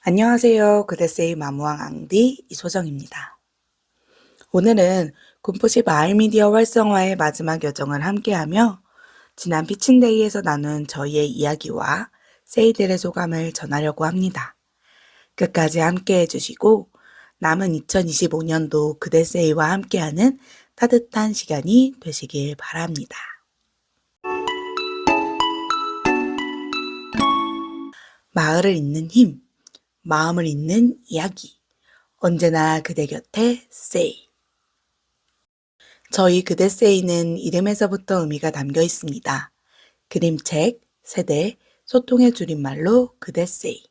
안녕하세요. 그대세이 마무왕 앙디 이소정입니다. 오늘은 군포시 마을미디어 활성화의 마지막 여정을 함께하며 지난 피칭데이에서 나눈 저희의 이야기와 세이들의 소감을 전하려고 합니다. 끝까지 함께 해 주시고 남은 2025년도 그대세이와 함께하는 따뜻한 시간이 되시길 바랍니다. 마을을 잇는 힘, 마음을 잇는 이야기. 언제나 그대 곁에 세이. 저희 그대 세이는 이름에서부터 의미가 담겨 있습니다. 그림책, 세대, 소통의 줄임말로 그대 세이.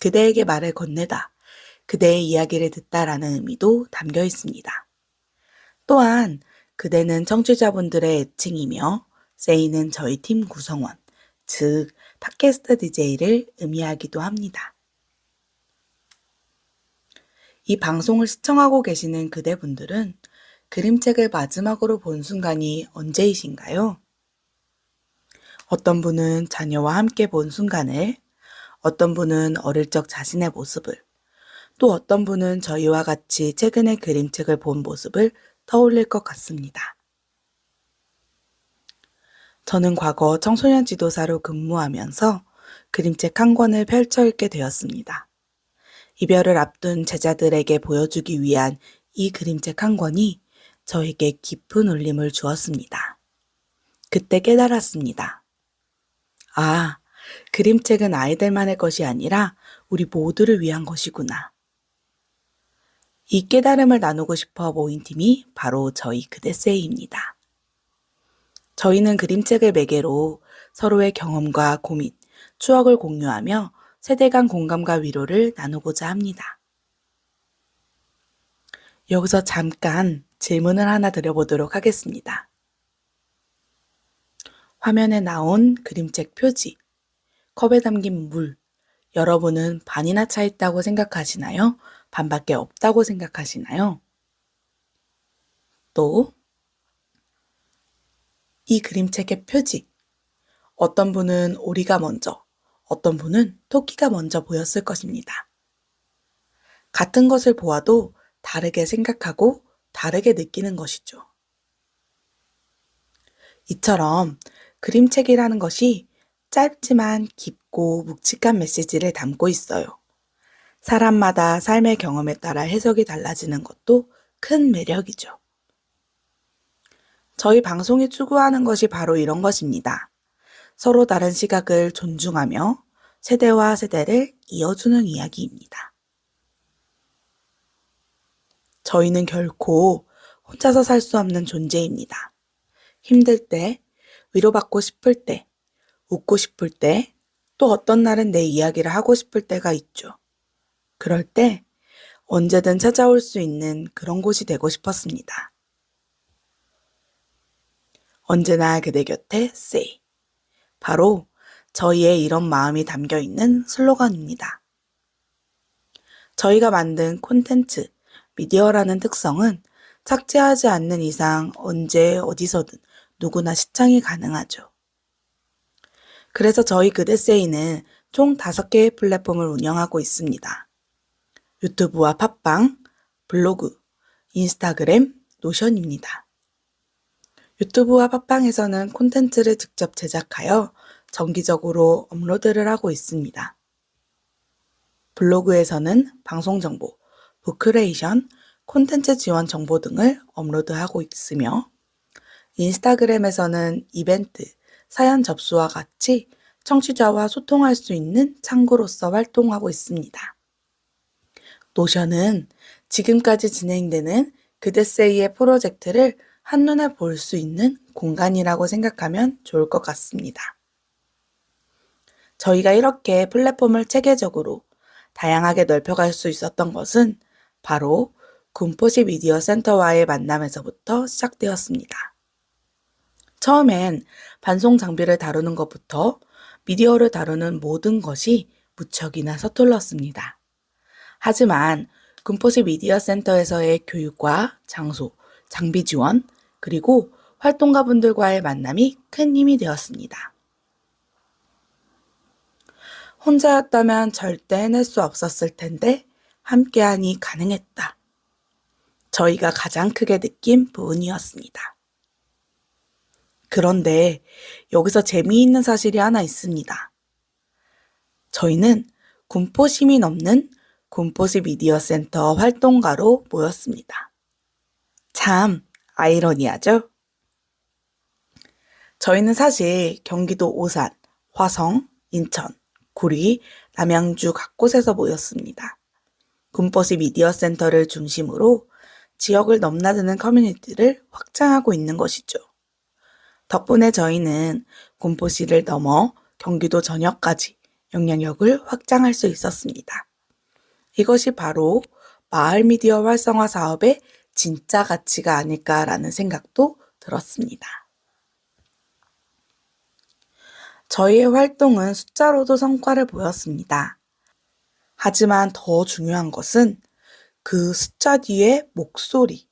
그대에게 말을 건네다. 그대의 이야기를 듣다라는 의미도 담겨 있습니다. 또한 그대는 청취자분들의 애칭이며 세이는 저희 팀 구성원, 즉 팟캐스트 DJ를 의미하기도 합니다. 이 방송을 시청하고 계시는 그대분들은 그림책을 마지막으로 본 순간이 언제이신가요? 어떤 분은 자녀와 함께 본 순간을, 어떤 분은 어릴 적 자신의 모습을, 또 어떤 분은 저희와 같이 최근에 그림책을 본 모습을 떠올릴 것 같습니다. 저는 과거 청소년 지도사로 근무하면서 그림책 한 권을 펼쳐 읽게 되었습니다. 이별을 앞둔 제자들에게 보여주기 위한 이 그림책 한 권이 저에게 깊은 울림을 주었습니다. 그때 깨달았습니다. 아, 그림책은 아이들만의 것이 아니라 우리 모두를 위한 것이구나. 이 깨달음을 나누고 싶어 모인 팀이 바로 저희 그대세이입니다. 저희는 그림책을 매개로 서로의 경험과 고민, 추억을 공유하며 세대 간 공감과 위로를 나누고자 합니다. 여기서 잠깐 질문을 하나 드려보도록 하겠습니다. 화면에 나온 그림책 표지, 컵에 담긴 물, 여러분은 반이나 차 있다고 생각하시나요? 반밖에 없다고 생각하시나요? 또, 이 그림책의 표지, 어떤 분은 오리가 먼저, 어떤 분은 토끼가 먼저 보였을 것입니다. 같은 것을 보아도 다르게 생각하고 다르게 느끼는 것이죠. 이처럼 그림책이라는 것이 짧지만 깊고 묵직한 메시지를 담고 있어요. 사람마다 삶의 경험에 따라 해석이 달라지는 것도 큰 매력이죠. 저희 방송이 추구하는 것이 바로 이런 것입니다. 서로 다른 시각을 존중하며 세대와 세대를 이어주는 이야기입니다. 저희는 결코 혼자서 살 수 없는 존재입니다. 힘들 때, 위로받고 싶을 때, 웃고 싶을 때, 또 어떤 날은 내 이야기를 하고 싶을 때가 있죠. 그럴 때 언제든 찾아올 수 있는 그런 곳이 되고 싶었습니다. 언제나 그대 곁에 say. 바로 저희의 이런 마음이 담겨 있는 슬로건입니다. 저희가 만든 콘텐츠, 미디어라는 특성은 삭제하지 않는 이상 언제 어디서든 누구나 시청이 가능하죠. 그래서 저희 그대세이는 총 5개의 플랫폼을 운영하고 있습니다. 유튜브와 팟빵, 블로그, 인스타그램, 노션입니다. 유튜브와 팟빵에서는 콘텐츠를 직접 제작하여 정기적으로 업로드를 하고 있습니다. 블로그에서는 방송 정보, 부크레이션, 콘텐츠 지원 정보 등을 업로드하고 있으며 인스타그램에서는 이벤트, 사연 접수와 같이 청취자와 소통할 수 있는 창구로서 활동하고 있습니다. 노션은 지금까지 진행되는 그대세이의 프로젝트를 한눈에 볼 수 있는 공간이라고 생각하면 좋을 것 같습니다. 저희가 이렇게 플랫폼을 체계적으로 다양하게 넓혀갈 수 있었던 것은 바로 군포시 미디어 센터와의 만남에서부터 시작되었습니다. 처음엔 반송 장비를 다루는 것부터 미디어를 다루는 모든 것이 무척이나 서툴렀습니다. 하지만 군포시 미디어 센터에서의 교육과 장소, 장비 지원, 그리고 활동가분들과의 만남이 큰 힘이 되었습니다. 혼자였다면 절대 해낼 수 없었을 텐데 함께하니 가능했다. 저희가 가장 크게 느낀 부분이었습니다. 그런데 여기서 재미있는 사실이 하나 있습니다. 저희는 군포심이 넘는 군포시 미디어 센터 활동가로 모였습니다. 참 아이러니하죠? 저희는 사실 경기도 오산, 화성, 인천, 구리, 남양주 각곳에서 모였습니다. 군포시 미디어 센터를 중심으로 지역을 넘나드는 커뮤니티를 확장하고 있는 것이죠. 덕분에 저희는 군포시를 넘어 경기도 전역까지 영향력을 확장할 수 있었습니다. 이것이 바로 마을 미디어 활성화 사업의 진짜 가치가 아닐까라는 생각도 들었습니다. 저희의 활동은 숫자로도 성과를 보였습니다. 하지만 더 중요한 것은 그 숫자 뒤의 목소리,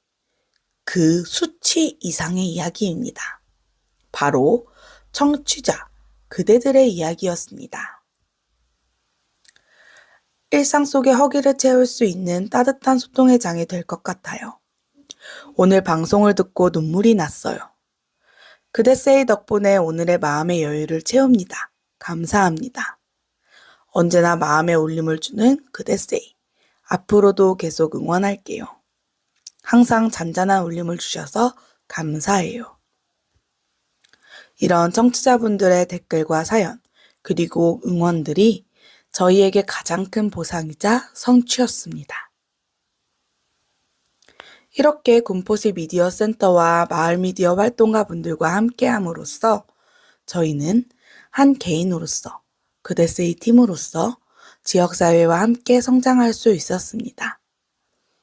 그 수치 이상의 이야기입니다. 바로 청취자, 그대들의 이야기였습니다. 일상 속의 허기를 채울 수 있는 따뜻한 소통의 장이 될 것 같아요. 오늘 방송을 듣고 눈물이 났어요. 그대세이 덕분에 오늘의 마음의 여유를 채웁니다. 감사합니다. 언제나 마음에 울림을 주는 그대세이. 앞으로도 계속 응원할게요. 항상 잔잔한 울림을 주셔서 감사해요. 이런 청취자분들의 댓글과 사연, 그리고 응원들이 저희에게 가장 큰 보상이자 성취였습니다. 이렇게 군포시 미디어 센터와 마을 미디어 활동가 분들과 함께함으로써 저희는 한 개인으로서 그대세이 팀으로서 지역사회와 함께 성장할 수 있었습니다.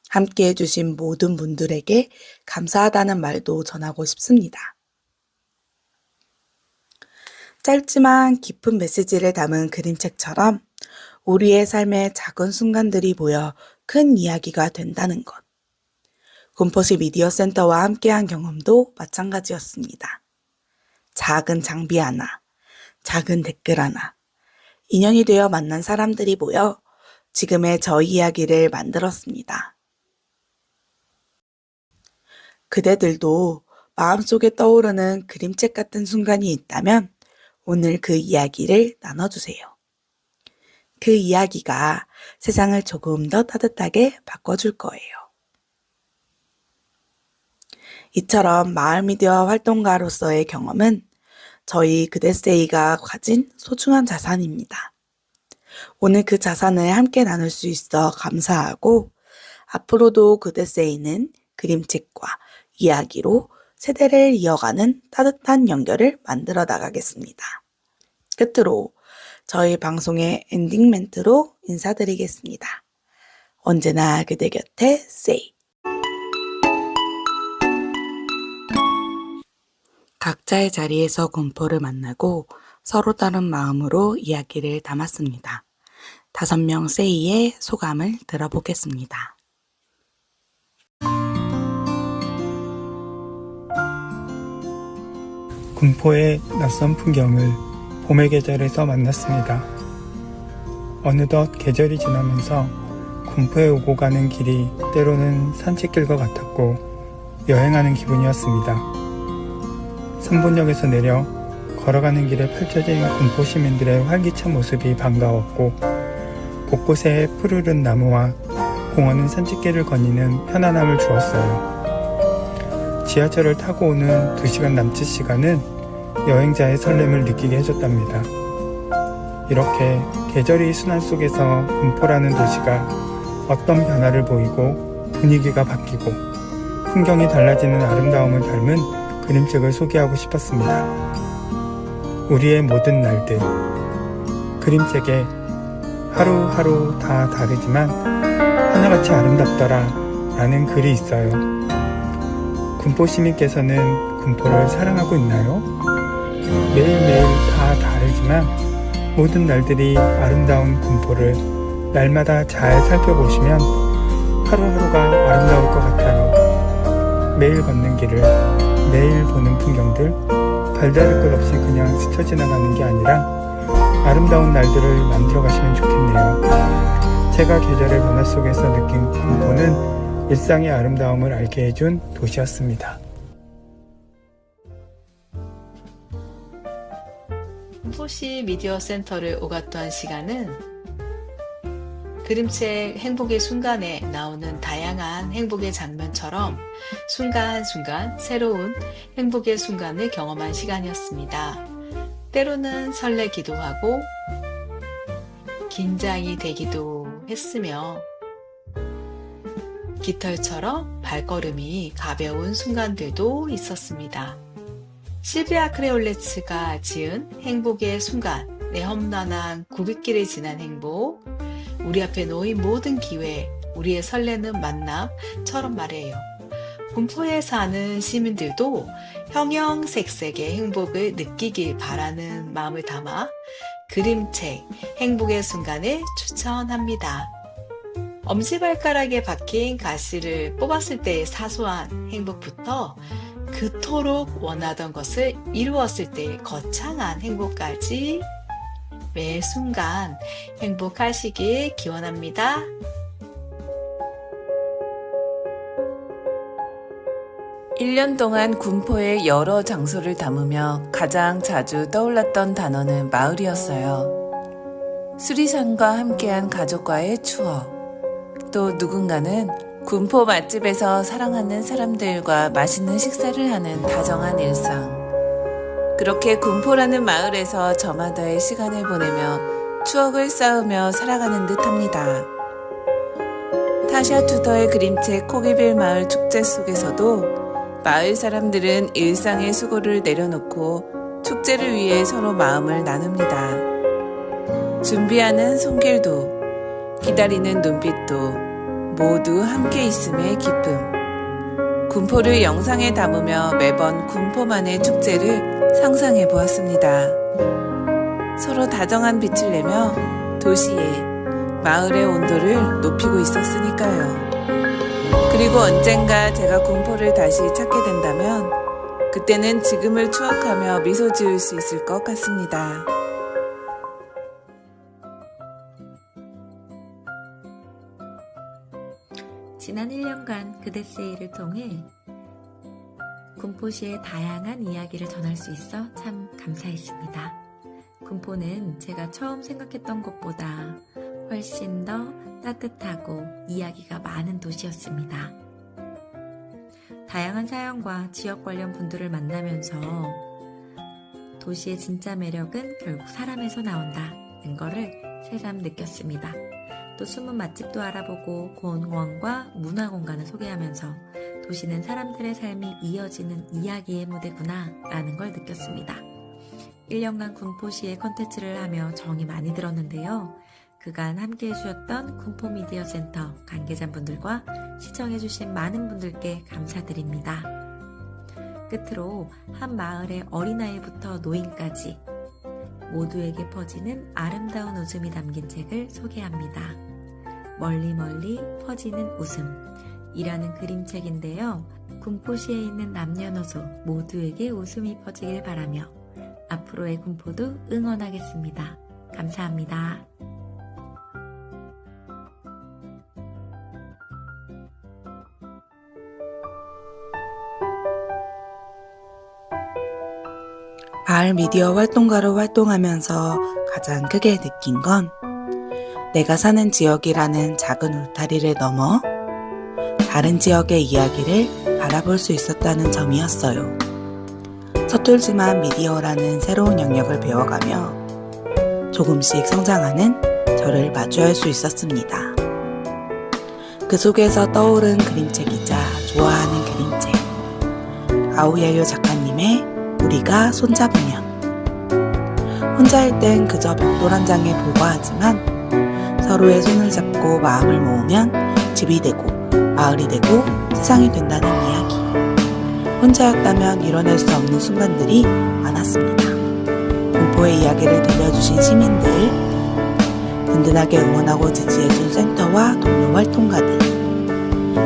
함께 해주신 모든 분들에게 감사하다는 말도 전하고 싶습니다. 짧지만 깊은 메시지를 담은 그림책처럼 우리의 삶의 작은 순간들이 모여 큰 이야기가 된다는 것. 군포시 미디어 센터와 함께한 경험도 마찬가지였습니다. 작은 장비 하나, 작은 댓글 하나, 인연이 되어 만난 사람들이 모여 지금의 저희 이야기를 만들었습니다. 그대들도 마음속에 떠오르는 그림책 같은 순간이 있다면 오늘 그 이야기를 나눠주세요. 그 이야기가 세상을 조금 더 따뜻하게 바꿔줄 거예요. 이처럼 마을 미디어 활동가로서의 경험은 저희 그대세이가 가진 소중한 자산입니다. 오늘 그 자산을 함께 나눌 수 있어 감사하고 앞으로도 그대세이는 그림책과 이야기로 세대를 이어가는 따뜻한 연결을 만들어 나가겠습니다. 끝으로 저희 방송의 엔딩 멘트로 인사드리겠습니다. 언제나 그대 곁에 세이. 각자의 자리에서 공포를 만나고 서로 다른 마음으로 이야기를 담았습니다. 다섯 명 세이의 소감을 들어보겠습니다. 군포의 낯선 풍경을 봄의 계절에서 만났습니다. 어느덧 계절이 지나면서 군포에 오고 가는 길이 때로는 산책길과 같았고 여행하는 기분이었습니다. 삼본역에서 내려 걸어가는 길에 펼쳐진 군포 시민들의 활기찬 모습이 반가웠고 곳곳에 푸르른 나무와 공원은 산책길을 거니는 편안함을 주었어요. 지하철을 타고 오는 2시간 남짓 시간은 여행자의 설렘을 느끼게 해줬답니다. 이렇게 계절이 순환 속에서 군포라는 도시가 어떤 변화를 보이고 분위기가 바뀌고 풍경이 달라지는 아름다움을 담은 그림책을 소개하고 싶었습니다. 우리의 모든 날들 그림책에 하루하루 다 다르지만 하나같이 아름답더라 라는 글이 있어요. 군포 시민께서는 군포를 사랑하고 있나요? 매일매일 다 다르지만 모든 날들이 아름다운 군포를 날마다 잘 살펴보시면 하루하루가 아름다울 것 같아요. 매일 걷는 길을, 매일 보는 풍경들, 별다를 것 없이 그냥 스쳐 지나가는 게 아니라 아름다운 날들을 만들어 가시면 좋겠네요. 제가 계절의 변화 속에서 느낀 공포는 일상의 아름다움을 알게 해준 도시였습니다. 포시 미디어 센터를 오갔던 시간은 그림책 행복의 순간에 나오는 다양한 행복의 장면처럼 순간순간 새로운 행복의 순간을 경험한 시간이었습니다. 때로는 설레기도 하고 긴장이 되기도 했으며 깃털처럼 발걸음이 가벼운 순간들도 있었습니다. 실비아 크레올레츠가 지은 행복의 순간, 내 험난한 굽잇길을 지난 행복, 우리 앞에 놓인 모든 기회, 우리의 설레는 만남처럼 말해요. 군포에 사는 시민들도 형형색색의 행복을 느끼길 바라는 마음을 담아 그림책 행복의 순간을 추천합니다. 엄지발가락에 박힌 가시를 뽑았을 때의 사소한 행복부터 그토록 원하던 것을 이루었을 때의 거창한 행복까지 매 순간 행복하시길 기원합니다. 일 년 동안 군포의 여러 장소를 담으며 가장 자주 떠올랐던 단어는 마을이었어요. 수리산과 함께한 가족과의 추억. 또 누군가는 군포 맛집에서 사랑하는 사람들과 맛있는 식사를 하는 다정한 일상. 그렇게 군포라는 마을에서 저마다의 시간을 보내며 추억을 쌓으며 살아가는 듯 합니다. 타샤 투더의 그림책 코기빌 마을 축제 속에서도 마을 사람들은 일상의 수고를 내려놓고 축제를 위해 서로 마음을 나눕니다. 준비하는 손길도 기다리는 눈빛도 모두 함께 있음의 기쁨. 군포를 영상에 담으며 매번 군포만의 축제를 상상해 보았습니다. 서로 다정한 빛을 내며 도시의 마을의 온도를 높이고 있었으니까요. 그리고 언젠가 제가 군포를 다시 찾게 된다면 그때는 지금을 추억하며 미소 지을 수 있을 것 같습니다. 지난 1년간 그대 세일을 통해 군포시의 다양한 이야기를 전할 수 있어 참 감사했습니다. 군포는 제가 처음 생각했던 것보다 훨씬 더 따뜻하고 이야기가 많은 도시였습니다. 다양한 사연과 지역 관련 분들을 만나면서 도시의 진짜 매력은 결국 사람에서 나온다는 거를 새삼 느꼈습니다. 또 숨은 맛집도 알아보고 공원과 문화 공간을 소개하면서 도시는 사람들의 삶이 이어지는 이야기의 무대구나 라는 걸 느꼈습니다. 1년간 군포시의 컨텐츠를 하며 정이 많이 들었는데요. 그간 함께 해주셨던 군포 미디어 센터 관계자분들과 시청해주신 많은 분들께 감사드립니다. 끝으로 한 마을의 어린아이부터 노인까지 모두에게 퍼지는 아름다운 웃음이 담긴 책을 소개합니다. 멀리 멀리 퍼지는 웃음 이라는 그림책인데요. 군포시에 있는 남녀노소 모두에게 웃음이 퍼지길 바라며 앞으로의 군포도 응원하겠습니다. 감사합니다. 마을 미디어 활동가로 활동하면서 가장 크게 느낀 건 내가 사는 지역이라는 작은 울타리를 넘어 다른 지역의 이야기를 바라볼 수 있었다는 점이었어요. 서툴지만 미디어라는 새로운 영역을 배워가며 조금씩 성장하는 저를 마주할 수 있었습니다. 그 속에서 떠오른 그림책이자 좋아하는 그림책. 아우야요 작가님의 우리가 손잡으면 혼자일 땐 그저 벽돌 한 장에 불과하지만 서로의 손을 잡고 마음을 모으면 집이 되고 마을이 되고 세상이 된다는 이야기. 혼자였다면 이뤄낼 수 없는 순간들이 많았습니다. 공포의 이야기를 들려주신 시민들, 든든하게 응원하고 지지해준 센터와 동료 활동가들,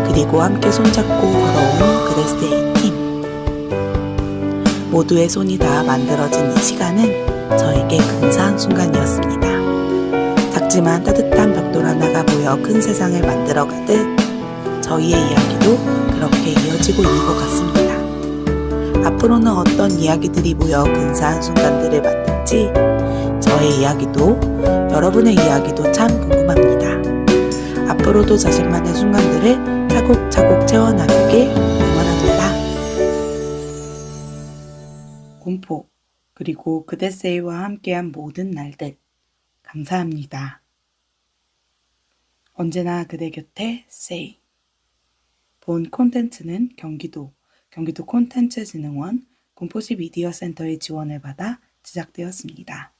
그리고 함께 손잡고 걸어온 그레스데이 팀. 모두의 손이 다 만들어진 이 시간은 저에게 근사한 순간이었습니다. 작지만 따뜻한 벽돌 하나가 모여 큰 세상을 만들어가듯 저희의 이야기도 그렇게 이어지고 있는 것 같습니다. 앞으로는 어떤 이야기들이 모여 근사한 순간들을 만들지 저의 이야기도 여러분의 이야기도 참 궁금합니다. 앞으로도 자신만의 순간들을 차곡차곡 채워나가길 응원합니다. 공포 그리고 그대세이와 함께한 모든 날들 감사합니다. 언제나 그대 곁에 세이 본 콘텐츠는 경기도 경기도 콘텐츠진흥원 공포시 미디어 센터의 지원을 받아 제작되었습니다.